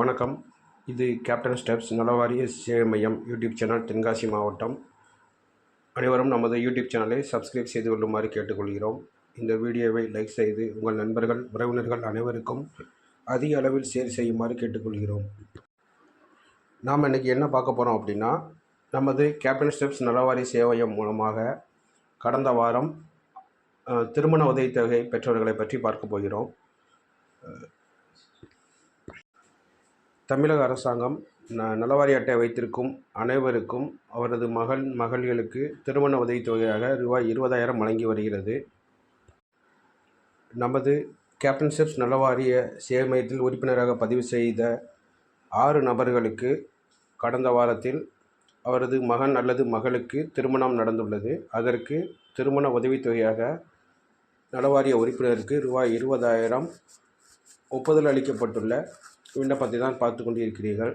வணக்கம். இது captain steps நலவாரிய சேவை மையம் யூடியூப் சேனல் தென்காசி மாவட்டம். அனைவரும் நமது யூடியூப் சேனலை சப்ஸ்கிரைப் செய்து கொள்ளுமாறு கேட்டுக்கொள்கிறோம். இந்த வீடியோவை லைக் செய்து உங்கள் நண்பர்கள் உறவினர்கள் அனைவருக்கும் அதிக அளவில் ஷேர் செய்யுமாறு கேட்டுக்கொள்கிறோம். நாம் இன்றைக்கி என்ன பார்க்க போகிறோம் அப்படின்னா நமது கேப்டன் ஸ்டெப்ஸ் நலவாரி சேவையம் மூலமாக கடந்த வாரம் திருமண உதவித்தொகை பெற்றவர்களை பற்றி பார்க்க போகிறோம். தமிழக அரசாங்கம் ந நலவாரி அட்டை வைத்திருக்கும் அனைவருக்கும் அவரது மகள் மகள்களுக்கு திருமண உதவித்தொகையாக ரூபாய் இருபதாயிரம் வழங்கி வருகிறது. நமது கேப்டன்ஷிப்ஸ் நலவாரிய சேவை மையத்தில் உறுப்பினராக பதிவு செய்த ஆறு நபர்களுக்கு கடந்த வாரத்தில் அவரது மகன் அல்லது மகளுக்கு திருமணம் நடந்துள்ளது. அதற்கு திருமண உதவித்தொகையாக நலவாரிய உறுப்பினருக்கு ரூபாய் இருபதாயிரம் ஒப்புதல் அளிக்கப்பட்டுள்ள விண்ணப்பத்தை தான் பார்த்து கொண்டிருக்கிறீர்கள்.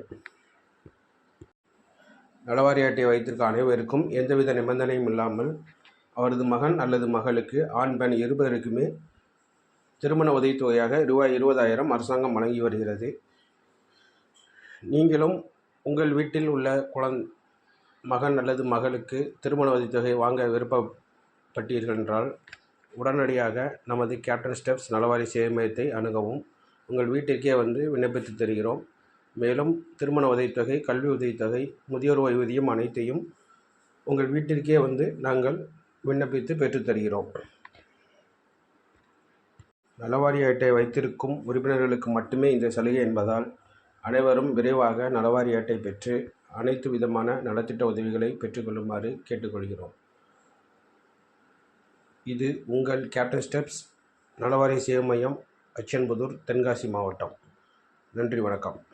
நலவாரி அட்டை வைத்திருக்க அனைவருக்கும் எந்தவித நிபந்தனையும் இல்லாமல் அவரது மகன் அல்லது மகளுக்கு ஆண் பெண் இருபதற்குமே திருமண உதவித்தொகையாக ரூபாய் இருபதாயிரம் அரசாங்கம் வழங்கி வருகிறது. நீங்களும் உங்கள் வீட்டில் உள்ள குழந் மகன் அல்லது மகளுக்கு திருமண உதவித்தொகை வாங்க விருப்பப்பட்டீர்கள் என்றால் உடனடியாக நமது கேப்டன் ஸ்டெப்ஸ் நலவாரி சேவை மையத்தை அணுகவும். உங்கள் வீட்டிற்கே வந்து விண்ணப்பித்து தருகிறோம். மேலும் திருமண உதவித்தொகை கல்வி உதவித்தொகை முதியோர் ஓய்வூதியம் அனைத்தையும் உங்கள் வீட்டிற்கே வந்து நாங்கள் விண்ணப்பித்து பெற்றுத் தருகிறோம். அட்டை வைத்திருக்கும் உறுப்பினர்களுக்கு மட்டுமே இந்த சலுகை என்பதால் அனைவரும் விரைவாக நலவாரி அட்டை பெற்று அனைத்து விதமான நலத்திட்ட உதவிகளை பெற்றுக்கொள்ளுமாறு கேட்டுக்கொள்கிறோம். இது உங்கள் கேப்டன் ஸ்டெப்ஸ் நலவாரி சேவை மையம் அச்சன்புதூர் தென்காசி மாவட்டம். நன்றி வணக்கம்.